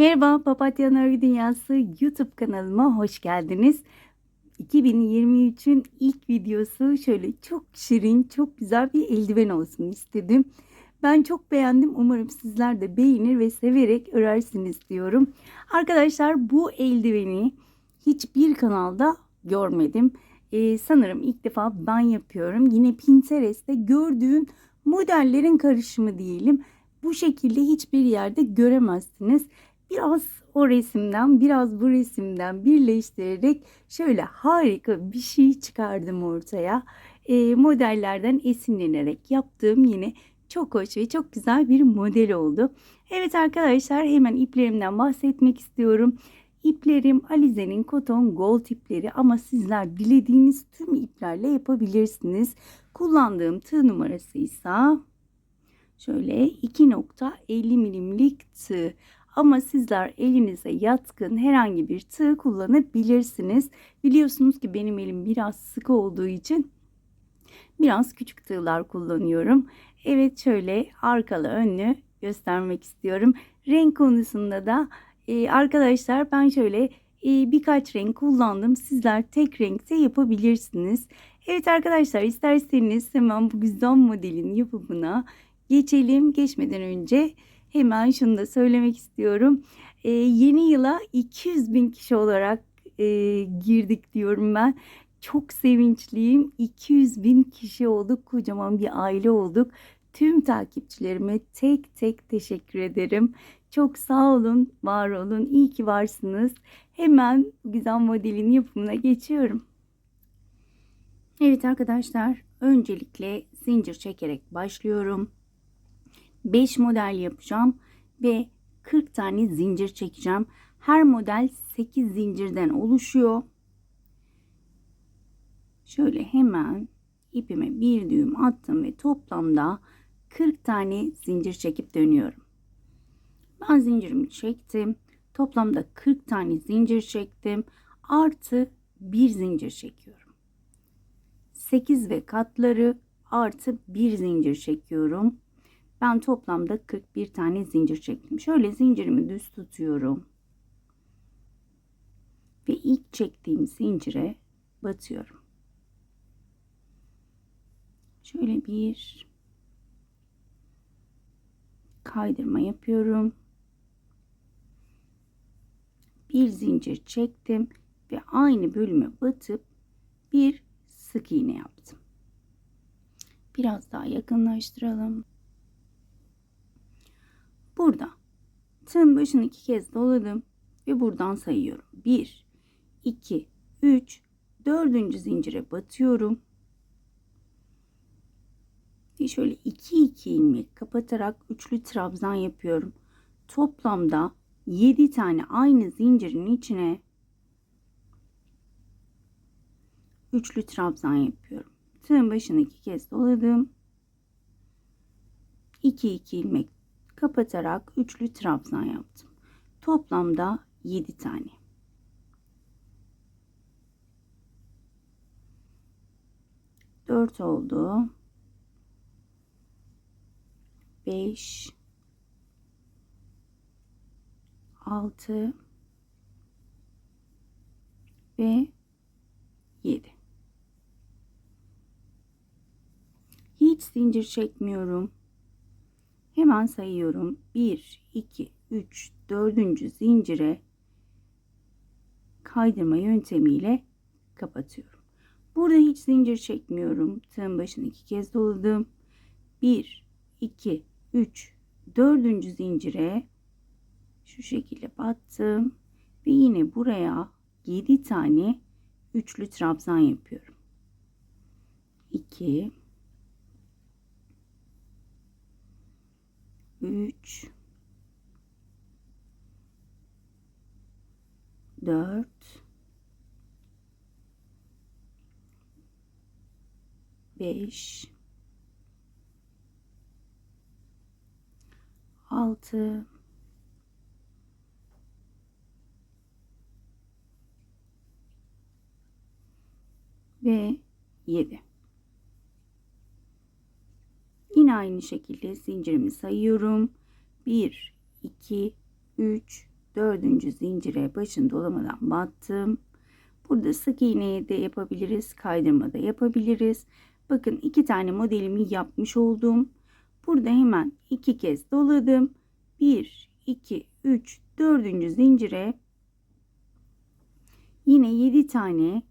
Merhaba Papatya Örgü Dünyası YouTube kanalıma hoş geldiniz. 2023'ün ilk videosu şöyle çok şirin, çok güzel bir eldiven olsun istedim. Ben çok beğendim. Umarım sizler de beğenir ve severek örersiniz diyorum. Arkadaşlar bu eldiveni hiçbir kanalda görmedim. Ee, sanırım ilk defa ben yapıyorum. Yine Pinterest'te gördüğüm modellerin karışımı diyelim. Bu şekilde hiçbir yerde göremezsiniz biraz o resimden biraz bu resimden birleştirerek şöyle harika bir şey çıkardım ortaya. E, modellerden esinlenerek yaptığım yine çok hoş ve çok güzel bir model oldu. Evet arkadaşlar hemen iplerimden bahsetmek istiyorum. İplerim Alize'nin Cotton Gold ipleri ama sizler dilediğiniz tüm iplerle yapabilirsiniz. Kullandığım tığ numarası ise şöyle 2.50 milimlik tığ. Ama sizler elinize yatkın herhangi bir tığ kullanabilirsiniz. Biliyorsunuz ki benim elim biraz sıkı olduğu için biraz küçük tığlar kullanıyorum. Evet şöyle arkalı önlü göstermek istiyorum. Renk konusunda da e, arkadaşlar ben şöyle e, birkaç renk kullandım. Sizler tek renkte yapabilirsiniz. Evet arkadaşlar isterseniz hemen bu güzel modelin yapımına geçelim. Geçmeden önce hemen şunu da söylemek istiyorum. E, yeni yıla 200 bin kişi olarak e, girdik diyorum ben. Çok sevinçliyim. 200 bin kişi olduk. Kocaman bir aile olduk. Tüm takipçilerime tek tek teşekkür ederim. Çok sağ olun, var olun. İyi ki varsınız. Hemen güzel modelin yapımına geçiyorum. Evet arkadaşlar, öncelikle zincir çekerek başlıyorum. 5 model yapacağım ve 40 tane zincir çekeceğim. Her model 8 zincirden oluşuyor. Şöyle hemen ipime bir düğüm attım ve toplamda 40 tane zincir çekip dönüyorum. Ben zincirimi çektim. Toplamda 40 tane zincir çektim. Artı bir zincir çekiyorum. 8 ve katları artı bir zincir çekiyorum. Ben toplamda 41 tane zincir çektim. Şöyle zincirimi düz tutuyorum. Ve ilk çektiğim zincire batıyorum. Şöyle bir kaydırma yapıyorum. Bir zincir çektim ve aynı bölüme batıp bir sık iğne yaptım. Biraz daha yakınlaştıralım. Burada tığın başını iki kez doladım ve buradan sayıyorum. 1, 2, 3, dördüncü zincire batıyorum. Ve şöyle 2 2 ilmek kapatarak üçlü trabzan yapıyorum. Toplamda 7 tane aynı zincirin içine üçlü trabzan yapıyorum. Tığın başını iki kez doladım. 2 2 ilmek kapatarak üçlü trabzan yaptım. Toplamda 7 tane. Dört oldu. Beş. Altı. Ve yedi. Hiç zincir çekmiyorum. Hemen sayıyorum. 1, 2, 3, 4. zincire kaydırma yöntemiyle kapatıyorum. Burada hiç zincir çekmiyorum. Tığın başını iki kez doladım. 1, 2, 3, 4. zincire şu şekilde battım. Ve yine buraya 7 tane üçlü trabzan yapıyorum. 2 3 4 5 6 ve 7 Yine aynı şekilde zincirimi sayıyorum. 1, 2, 3, dördüncü zincire başını dolamadan battım. Burada sık iğneyi de yapabiliriz, kaydırma da yapabiliriz. Bakın iki tane modelimi yapmış oldum. Burada hemen iki kez doladım. 1, 2, 3, dördüncü zincire yine 7 tane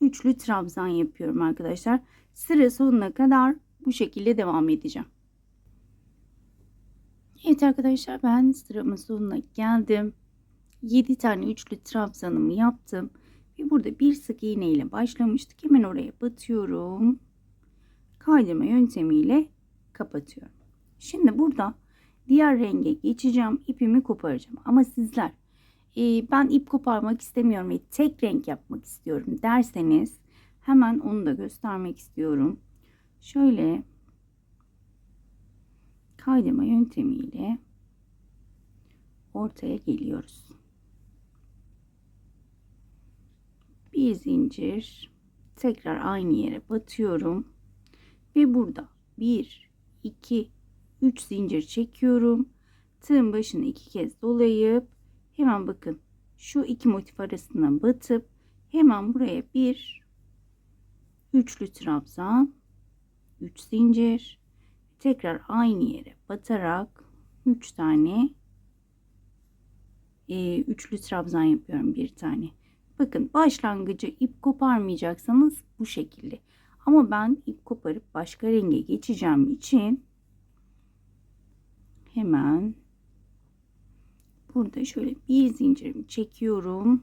üçlü trabzan yapıyorum arkadaşlar. Sıra sonuna kadar bu şekilde devam edeceğim. Evet arkadaşlar ben sıramın sonuna geldim. 7 tane üçlü trabzanımı yaptım. Ve burada bir sık iğne ile başlamıştık. Hemen oraya batıyorum. Kaydırma yöntemiyle kapatıyorum. Şimdi burada diğer renge geçeceğim. ipimi koparacağım. Ama sizler e, ben ip koparmak istemiyorum ve tek renk yapmak istiyorum derseniz hemen onu da göstermek istiyorum. Şöyle kaydırma yöntemiyle ortaya geliyoruz. Bir zincir tekrar aynı yere batıyorum ve burada 1 2 3 zincir çekiyorum. Tığın başını iki kez dolayıp hemen bakın şu iki motif arasına batıp hemen buraya bir üçlü trabzan 3 zincir tekrar aynı yere batarak 3 tane e, üçlü trabzan yapıyorum bir tane. Bakın başlangıcı ip koparmayacaksanız bu şekilde. Ama ben ip koparıp başka renge geçeceğim için hemen burada şöyle bir zincirimi çekiyorum.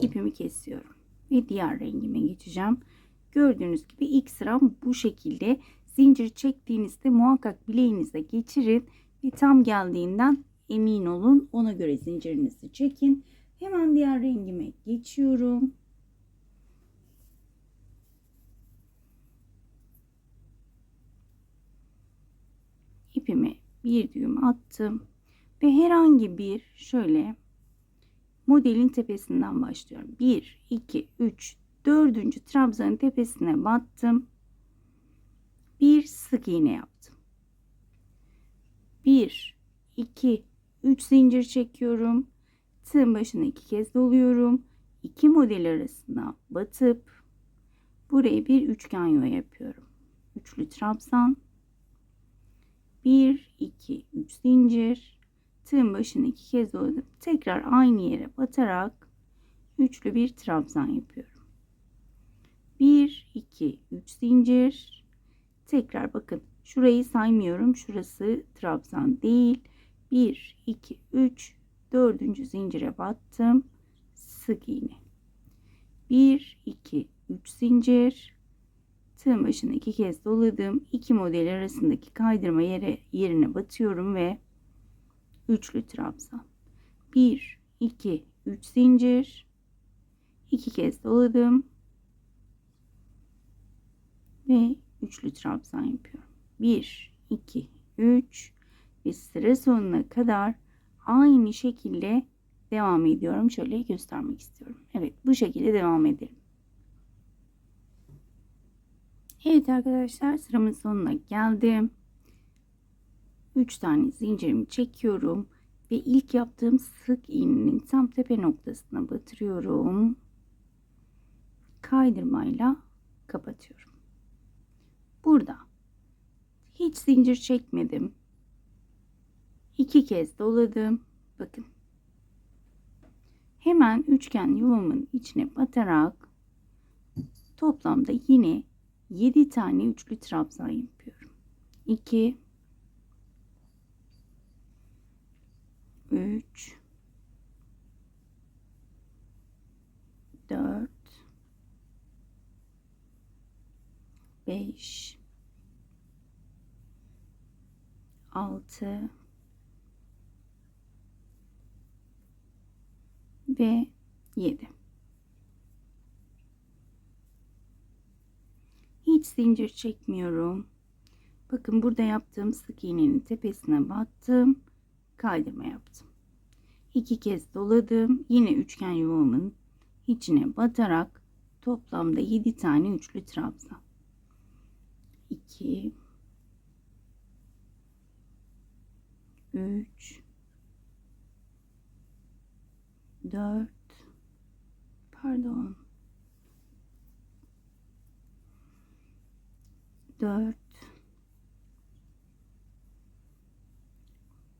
ipimi kesiyorum ve diğer rengime geçeceğim. Gördüğünüz gibi ilk sıram bu şekilde. Zincir çektiğinizde muhakkak bileğinize geçirin ve tam geldiğinden emin olun. Ona göre zincirinizi çekin. Hemen diğer rengime geçiyorum. ipimi bir düğüm attım ve herhangi bir şöyle modelin tepesinden başlıyorum. 1 2 3 4. trabzanın tepesine battım. Bir sık iğne yaptım. 1 2 3 zincir çekiyorum. Tığın başına iki kez doluyorum. İki model arasına batıp buraya bir üçgen yuva yapıyorum. Üçlü trabzan 1 2 3 zincir tığın başını iki kez doladım. Tekrar aynı yere batarak üçlü bir trabzan yapıyorum. 1 2 3 zincir tekrar bakın şurayı saymıyorum. Şurası trabzan değil. 1 2 3 dördüncü zincire battım. Sık iğne. 1 2 3 zincir tığın başını iki kez doladım. İki model arasındaki kaydırma yere yerine batıyorum ve üçlü trabzan. 1 2 3 zincir iki kez doladım ve üçlü trabzan yapıyorum. 1 2 3 ve sıra sonuna kadar aynı şekilde devam ediyorum. Şöyle göstermek istiyorum. Evet bu şekilde devam edelim. Evet arkadaşlar sıramın sonuna geldim. 3 tane zincirimi çekiyorum ve ilk yaptığım sık iğnenin tam tepe noktasına batırıyorum. Kaydırmayla kapatıyorum. Burada hiç zincir çekmedim. İki kez doladım. Bakın. Hemen üçgen yuvamın içine batarak toplamda yine 7 tane üçlü trabzan yapıyorum. 2 3 4 5 6 ve 7 hiç zincir çekmiyorum. Bakın burada yaptığım sık iğnenin tepesine battım kaydırma yaptım. İki kez doladım yine üçgen yuvamın içine batarak toplamda 7 tane üçlü trabzan 2 3 4 pardon. 4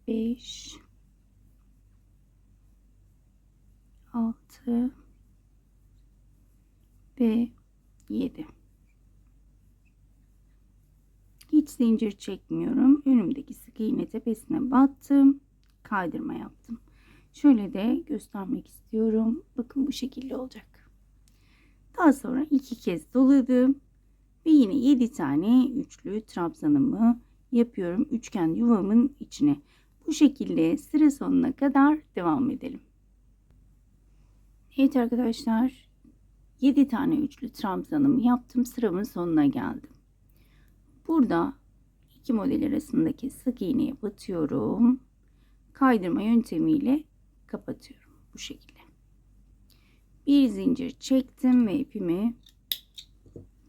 5 6 ve 7 hiç zincir çekmiyorum. Önümdeki sık iğne tepesine battım. Kaydırma yaptım. Şöyle de göstermek istiyorum. Bakın bu şekilde olacak. Daha sonra iki kez doladım. Ve yine 7 tane üçlü trabzanımı yapıyorum üçgen yuvamın içine. Bu şekilde sıra sonuna kadar devam edelim. Evet arkadaşlar 7 tane üçlü trabzanımı yaptım. Sıramın sonuna geldim burada iki model arasındaki sık iğneye batıyorum kaydırma yöntemiyle kapatıyorum bu şekilde. Bir zincir çektim ve ipimi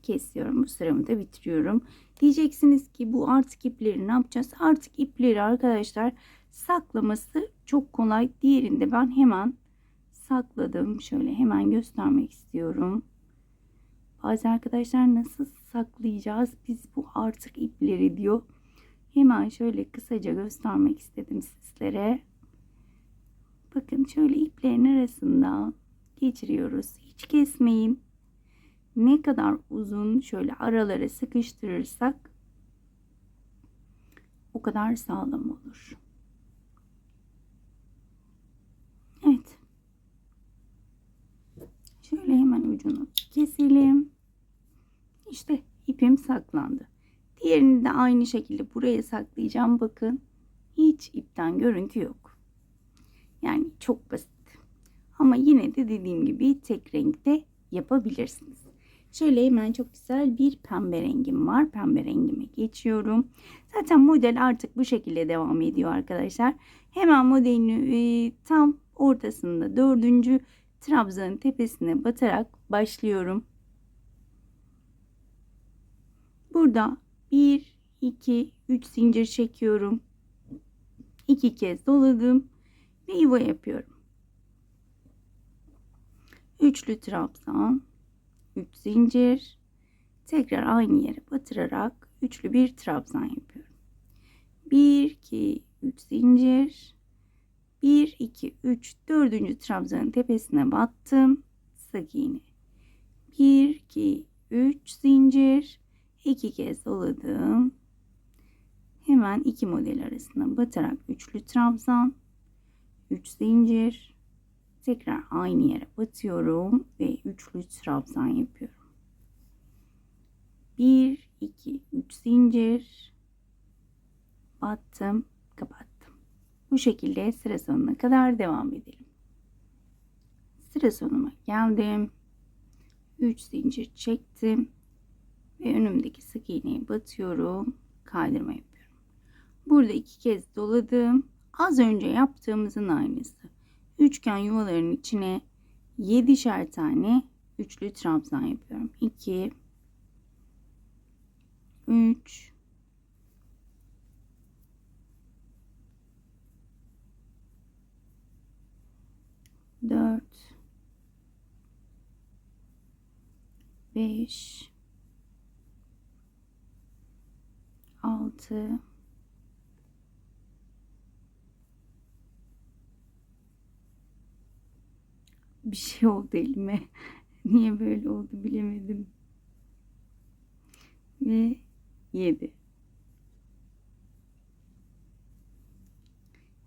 kesiyorum. Bu sıramı da bitiriyorum. Diyeceksiniz ki bu artık ipleri ne yapacağız? Artık ipleri arkadaşlar saklaması çok kolay. Diğerinde ben hemen sakladım. Şöyle hemen göstermek istiyorum. Bazı arkadaşlar nasıl saklayacağız biz bu artık ipleri diyor. Hemen şöyle kısaca göstermek istedim sizlere. Bakın şöyle iplerin arasında geçiriyoruz. Hiç kesmeyin. Ne kadar uzun şöyle aralara sıkıştırırsak o kadar sağlam olur. Evet. Şöyle hemen ucunu keselim. İşte ipim saklandı. Diğerini de aynı şekilde buraya saklayacağım. Bakın hiç ipten görüntü yok. Yani çok basit. Ama yine de dediğim gibi tek renkte yapabilirsiniz. Şöyle hemen çok güzel bir pembe rengim var. Pembe rengime geçiyorum. Zaten model artık bu şekilde devam ediyor arkadaşlar. Hemen modelin e, tam ortasında dördüncü trabzanın tepesine batarak başlıyorum. Burada 1, 2, 3 zincir çekiyorum. 2 kez doladım ve yuva yapıyorum. Üçlü trabzan, 3 zincir, tekrar aynı yere batırarak üçlü bir trabzan yapıyorum. 1, 2, 3 zincir, 1, 2, 3, 4. trabzanın tepesine battım. Sık iğne. 1, 2, 3 zincir. 2 kez doladım. Hemen iki model arasına batarak üçlü trabzan. 3 zincir. Tekrar aynı yere batıyorum ve üçlü trabzan yapıyorum. 1, 2, 3 zincir. Battım. Bu şekilde sıra sonuna kadar devam edelim. Sıra sonuma geldim. 3 zincir çektim ve önümdeki sık iğneyi batıyorum. Kaydırma yapıyorum. Burada iki kez doladım. Az önce yaptığımızın aynısı. Üçgen yuvaların içine 7'şer tane üçlü trabzan yapıyorum. 2 3 dört, beş, altı, bir şey oldu elime. Niye böyle oldu bilemedim. Ve yedi.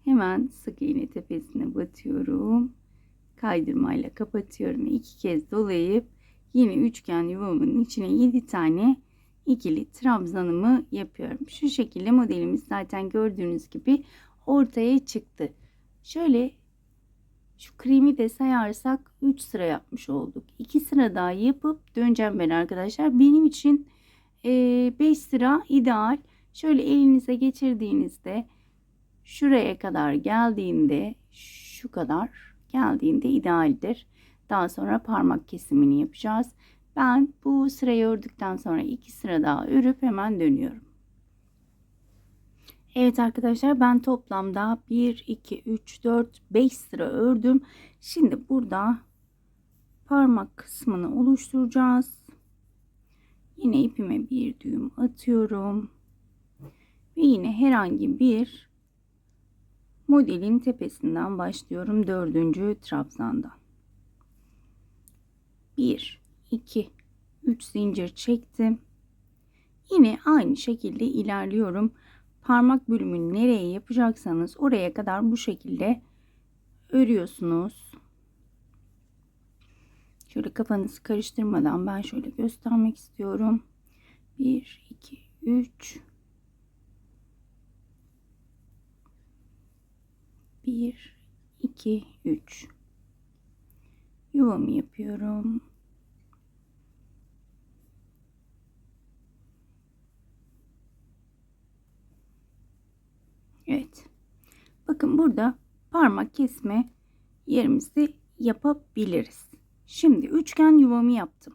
Hemen sık iğne tepesine batıyorum kaydırmayla kapatıyorum. iki kez dolayıp yine üçgen yuvamın içine 7 tane ikili trabzanımı yapıyorum. Şu şekilde modelimiz zaten gördüğünüz gibi ortaya çıktı. Şöyle şu kremi de sayarsak 3 sıra yapmış olduk. 2 sıra daha yapıp döneceğim ben arkadaşlar. Benim için 5 e, sıra ideal. Şöyle elinize geçirdiğinizde şuraya kadar geldiğinde şu kadar geldiğinde idealdir. Daha sonra parmak kesimini yapacağız. Ben bu sırayı ördükten sonra iki sıra daha örüp hemen dönüyorum. Evet arkadaşlar ben toplamda 1, 2, 3, 4, 5 sıra ördüm. Şimdi burada parmak kısmını oluşturacağız. Yine ipime bir düğüm atıyorum. Ve yine herhangi bir modelin tepesinden başlıyorum. Dördüncü trabzanda. 1, 2, 3 zincir çektim. Yine aynı şekilde ilerliyorum. Parmak bölümünü nereye yapacaksanız oraya kadar bu şekilde örüyorsunuz. Şöyle kafanızı karıştırmadan ben şöyle göstermek istiyorum. 1, 2, 3. 1, 2, 3. Yuvamı yapıyorum. Evet. Bakın burada parmak kesme yerimizi yapabiliriz. Şimdi üçgen yuvamı yaptım.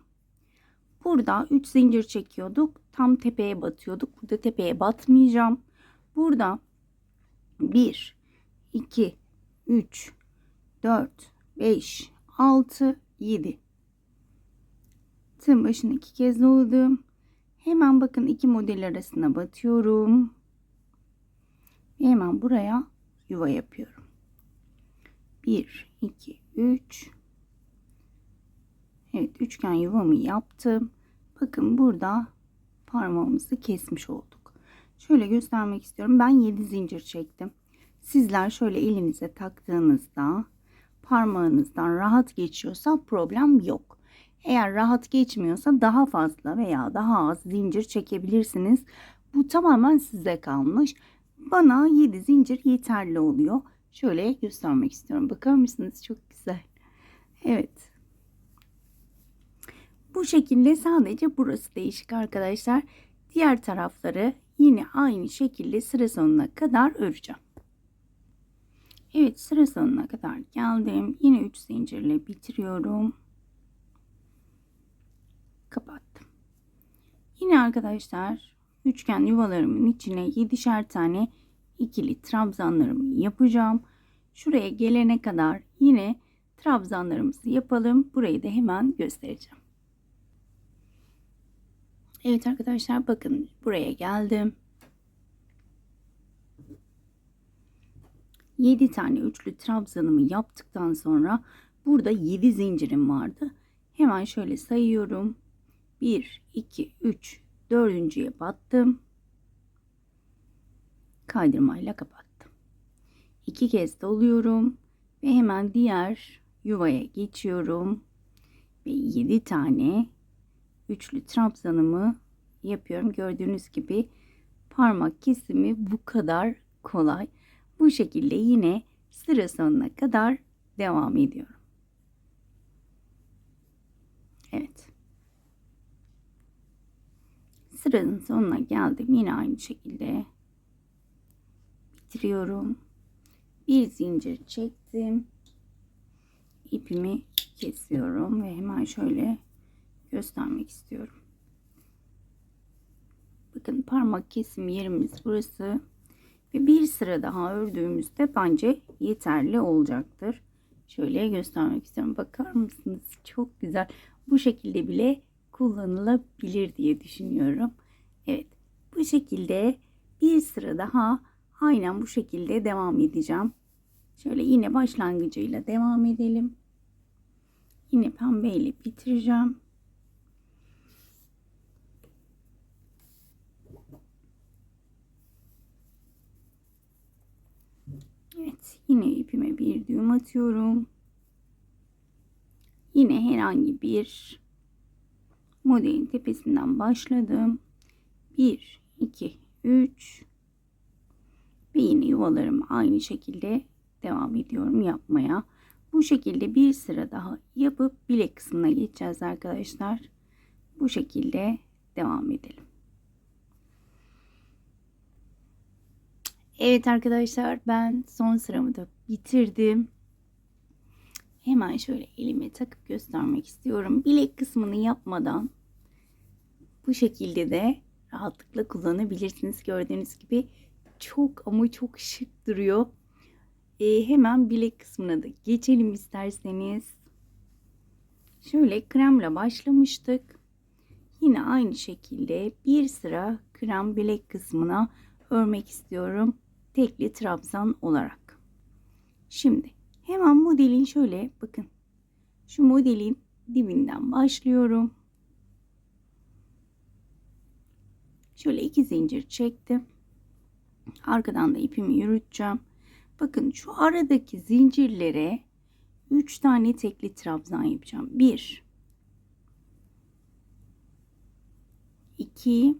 Burada 3 zincir çekiyorduk. Tam tepeye batıyorduk. Burada tepeye batmayacağım. Burada 1 2 3 4 5 6 7 Tığın başını iki kez doladım. Hemen bakın iki model arasına batıyorum. Hemen buraya yuva yapıyorum. 1 2 3 Evet üçgen yuvamı yaptım. Bakın burada parmağımızı kesmiş olduk. Şöyle göstermek istiyorum. Ben 7 zincir çektim. Sizler şöyle elinize taktığınızda parmağınızdan rahat geçiyorsa problem yok. Eğer rahat geçmiyorsa daha fazla veya daha az zincir çekebilirsiniz. Bu tamamen size kalmış. Bana 7 zincir yeterli oluyor. Şöyle göstermek istiyorum. Bakar mısınız? Çok güzel. Evet. Bu şekilde sadece burası değişik arkadaşlar. Diğer tarafları yine aynı şekilde sıra sonuna kadar öreceğim. Evet sıra sonuna kadar geldim. Yine 3 zincirle bitiriyorum. Kapattım. Yine arkadaşlar üçgen yuvalarımın içine 7'şer tane ikili trabzanlarımı yapacağım. Şuraya gelene kadar yine trabzanlarımızı yapalım. Burayı da hemen göstereceğim. Evet arkadaşlar bakın buraya geldim. 7 tane üçlü trabzanımı yaptıktan sonra burada 7 zincirim vardı. Hemen şöyle sayıyorum. 1, 2, 3, dördüncüye battım. Kaydırmayla kapattım. İki kez doluyorum ve hemen diğer yuvaya geçiyorum. Ve 7 tane üçlü trabzanımı yapıyorum. Gördüğünüz gibi parmak kesimi bu kadar kolay. Bu şekilde yine sıra sonuna kadar devam ediyorum. Evet. Sıranın sonuna geldim. Yine aynı şekilde bitiriyorum. Bir zincir çektim. İpimi kesiyorum ve hemen şöyle göstermek istiyorum. Bakın parmak kesim yerimiz burası. Ve bir sıra daha ördüğümüzde bence yeterli olacaktır. Şöyle göstermek istiyorum. Bakar mısınız? Çok güzel. Bu şekilde bile kullanılabilir diye düşünüyorum. Evet. Bu şekilde bir sıra daha aynen bu şekilde devam edeceğim. Şöyle yine başlangıcıyla devam edelim. Yine pembe ile bitireceğim. Evet yine ipime bir düğüm atıyorum. Yine herhangi bir modelin tepesinden başladım. 1, 2, 3 ve yine yuvalarımı aynı şekilde devam ediyorum yapmaya. Bu şekilde bir sıra daha yapıp bilek kısmına geçeceğiz arkadaşlar. Bu şekilde devam edelim. Evet arkadaşlar ben son sıramı da bitirdim. Hemen şöyle elime takıp göstermek istiyorum. Bilek kısmını yapmadan bu şekilde de rahatlıkla kullanabilirsiniz. Gördüğünüz gibi çok ama çok şık duruyor. Ee, hemen bilek kısmına da geçelim isterseniz. Şöyle kremle başlamıştık. Yine aynı şekilde bir sıra krem bilek kısmına örmek istiyorum. Tekli trabzan olarak. Şimdi hemen modelin şöyle bakın. Şu modelin dibinden başlıyorum. Şöyle iki zincir çektim. Arkadan da ipimi yürüteceğim. Bakın şu aradaki zincirlere 3 tane tekli trabzan yapacağım. 1 2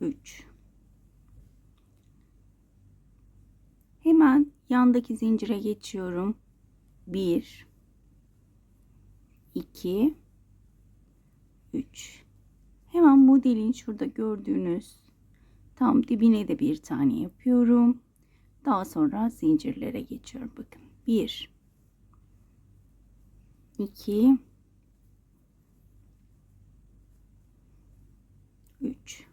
3 Hemen yandaki zincire geçiyorum. 1 2 3 Hemen modelin şurada gördüğünüz tam dibine de bir tane yapıyorum. Daha sonra zincirlere geçiyorum. Bakın 1 2 3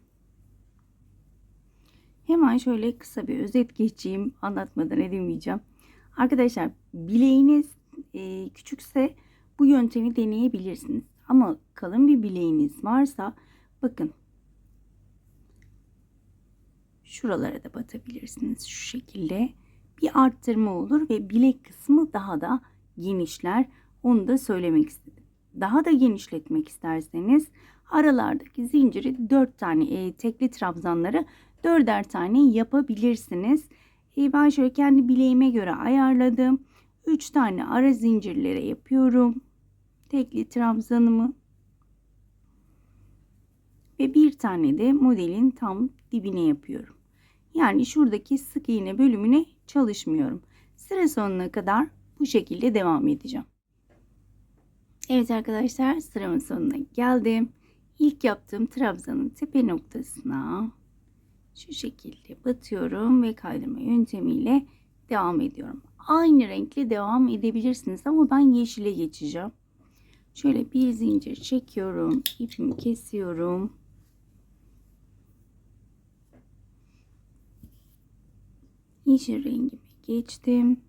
Hemen şöyle kısa bir özet geçeyim. Anlatmadan edemeyeceğim. Arkadaşlar bileğiniz e, küçükse bu yöntemi deneyebilirsiniz. Ama kalın bir bileğiniz varsa bakın şuralara da batabilirsiniz şu şekilde. Bir arttırma olur ve bilek kısmı daha da genişler. Onu da söylemek istedim. Daha da genişletmek isterseniz aralardaki zinciri 4 tane e, tekli trabzanları 4'er tane yapabilirsiniz. E, ben şöyle kendi bileğime göre ayarladım. 3 tane ara zincirlere yapıyorum. Tekli trabzanımı. Ve bir tane de modelin tam dibine yapıyorum. Yani şuradaki sık iğne bölümüne çalışmıyorum. Sıra sonuna kadar bu şekilde devam edeceğim. Evet arkadaşlar sıramın sonuna geldim. İlk yaptığım trabzanın tepe noktasına şu şekilde batıyorum ve kaydırma yöntemiyle devam ediyorum. Aynı renkle devam edebilirsiniz ama ben yeşile geçeceğim. Şöyle bir zincir çekiyorum. ipimi kesiyorum. Yeşil rengime geçtim.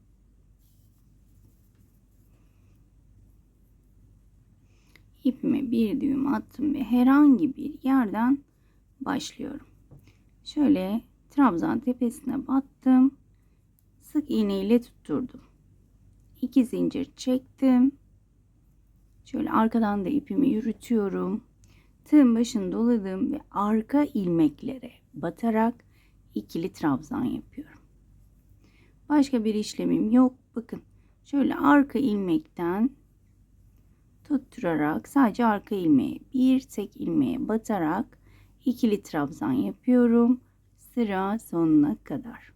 ipime bir düğüm attım ve herhangi bir yerden başlıyorum. Şöyle trabzan tepesine battım. Sık iğne ile tutturdum. İki zincir çektim. Şöyle arkadan da ipimi yürütüyorum. Tığın başını doladım ve arka ilmeklere batarak ikili trabzan yapıyorum. Başka bir işlemim yok. Bakın şöyle arka ilmekten tutturarak sadece arka ilmeğe bir tek ilmeğe batarak ikili trabzan yapıyorum sıra sonuna kadar.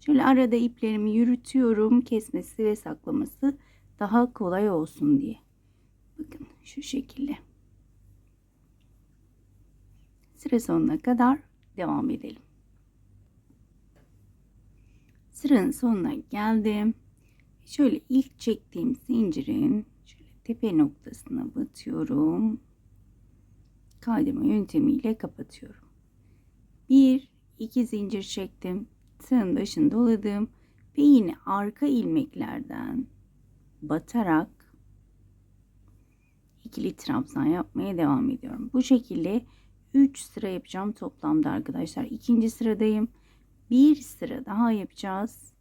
Şöyle arada iplerimi yürütüyorum kesmesi ve saklaması daha kolay olsun diye. Bakın şu şekilde. Sıra sonuna kadar devam edelim. Sıranın sonuna geldim. Şöyle ilk çektiğim zincirin tepe noktasına batıyorum. Kaydırma yöntemiyle kapatıyorum. Bir, iki zincir çektim. Tığın başını doladım ve yine arka ilmeklerden batarak ikili trabzan yapmaya devam ediyorum. Bu şekilde 3 sıra yapacağım toplamda arkadaşlar. İkinci sıradayım. Bir sıra daha yapacağız.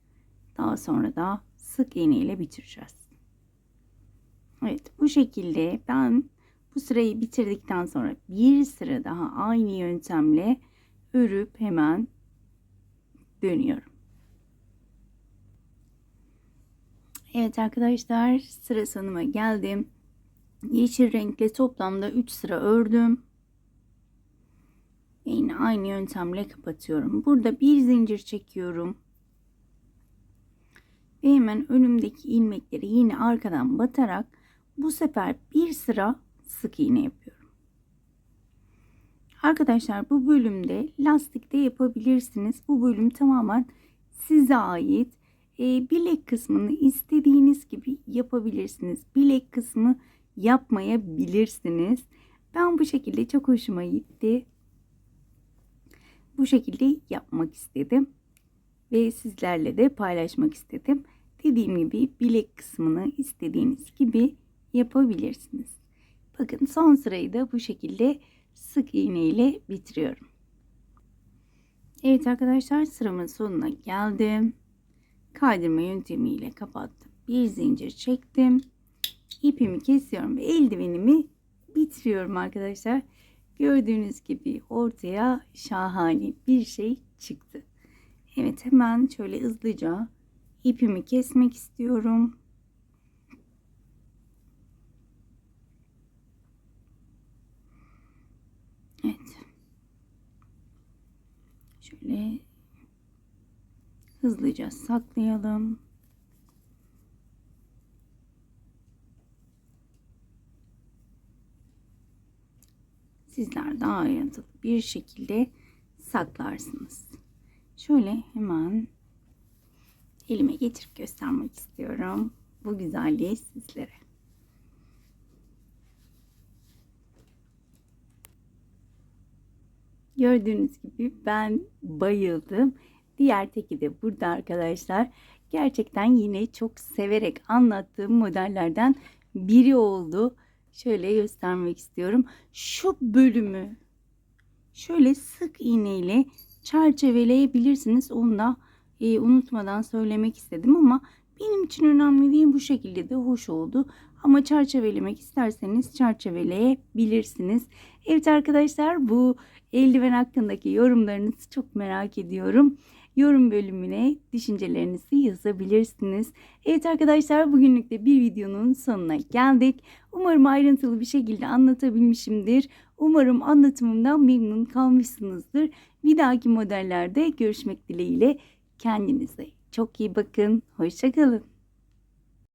Daha sonra da sık iğne ile bitireceğiz. Evet bu şekilde ben bu sırayı bitirdikten sonra bir sıra daha aynı yöntemle örüp hemen dönüyorum. Evet arkadaşlar sıra sonuma geldim. Yeşil renkle toplamda 3 sıra ördüm. Ve yine aynı yöntemle kapatıyorum. Burada bir zincir çekiyorum. Ve hemen önümdeki ilmekleri yine arkadan batarak bu sefer bir sıra sık iğne yapıyorum. Arkadaşlar bu bölümde lastikte yapabilirsiniz. Bu bölüm tamamen size ait. E, bilek kısmını istediğiniz gibi yapabilirsiniz. Bilek kısmı yapmayabilirsiniz. Ben bu şekilde çok hoşuma gitti. bu şekilde yapmak istedim. Ve sizlerle de paylaşmak istedim. Dediğim gibi bilek kısmını istediğiniz gibi yapabilirsiniz. Bakın son sırayı da bu şekilde sık iğne ile bitiriyorum. Evet arkadaşlar sıramın sonuna geldim. Kaydırma yöntemiyle kapattım. Bir zincir çektim. İpimi kesiyorum ve eldivenimi bitiriyorum arkadaşlar. Gördüğünüz gibi ortaya şahane bir şey çıktı. Evet hemen şöyle hızlıca ipimi kesmek istiyorum. Evet. Şöyle hızlıca saklayalım. Sizler daha ayrıntılı bir şekilde saklarsınız. Şöyle hemen elime getirip göstermek istiyorum bu güzelliği sizlere. Gördüğünüz gibi ben bayıldım. Diğer teki de burada arkadaşlar. Gerçekten yine çok severek anlattığım modellerden biri oldu. Şöyle göstermek istiyorum. Şu bölümü şöyle sık iğneyle çerçeveleyebilirsiniz. Onu da e, unutmadan söylemek istedim ama benim için önemli değil bu şekilde de hoş oldu. Ama çerçevelemek isterseniz çerçeveleyebilirsiniz. Evet arkadaşlar bu eldiven hakkındaki yorumlarınızı çok merak ediyorum. Yorum bölümüne düşüncelerinizi yazabilirsiniz. Evet arkadaşlar bugünlük de bir videonun sonuna geldik. Umarım ayrıntılı bir şekilde anlatabilmişimdir. Umarım anlatımımdan memnun kalmışsınızdır. Bir dahaki modellerde görüşmek dileğiyle kendinize çok iyi bakın. Hoşçakalın.